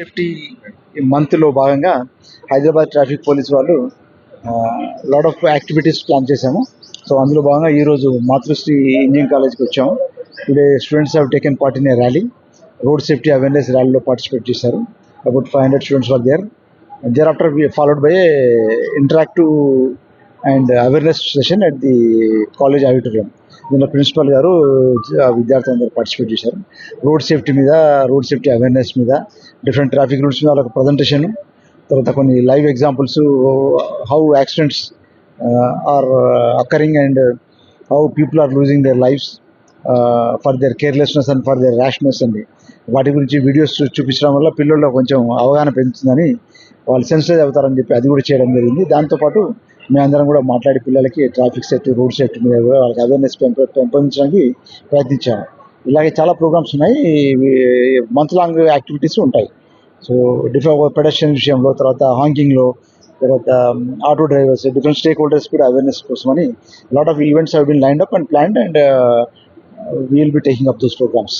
Safety మంత్లో భాగంగా Hyderabad traffic police వాళ్ళు లాట్ ఆఫ్ యాక్టివిటీస్ ప్లాన్ చేశాము. సో అందులో భాగంగా ఈరోజు మాతృశ్రీ ఇంజనీరింగ్ కాలేజ్కి వచ్చాము. Today students have taken part in a rally road safety awareness ర్యాలీలో పార్టిసిపేట్ చేశారు. About five hundred students were there there after followed by interactive and awareness session at the college auditorium. దీనిలో principal గారు విద్యార్థులందరూ participate చేశారు. Road safety మీద road safety awareness మీద different traffic rules మీద వాళ్ళకి ప్రజెంటేషన్ తర్వాత కొన్ని live examples how accidents are occurring and how people are losing their lives for their carelessness and for their rashness అండి. వాటి గురించి వీడియోస్ చూపించడం వల్ల పిల్లల్లో కొంచెం అవగాహన పెంచుతుందని వాళ్ళు సెన్సిటైజ్ అవుతారని చెప్పి అది కూడా చేయడం జరిగింది. దాంతోపాటు మేము అందరం కూడా మాట్లాడి పిల్లలకి ట్రాఫిక్ సేఫ్టీ రోడ్ సేఫ్టీ మీద కూడా వాళ్ళకి అవేర్నెస్ పెంపొందించడానికి ప్రయత్నించాము. ఇలాగే చాలా ప్రోగ్రామ్స్ ఉన్నాయి. మంత్ లాంగ్ యాక్టివిటీస్ ఉంటాయి. సో డిఫరెంట్ పెడస్ట్రియన్ విషయంలో తర్వాత హాంకింగ్లో తర్వాత auto drivers different stakeholders కూడా అవేర్నెస్ కోసమని lot of events have been lined up and planned and will be taking up those programmes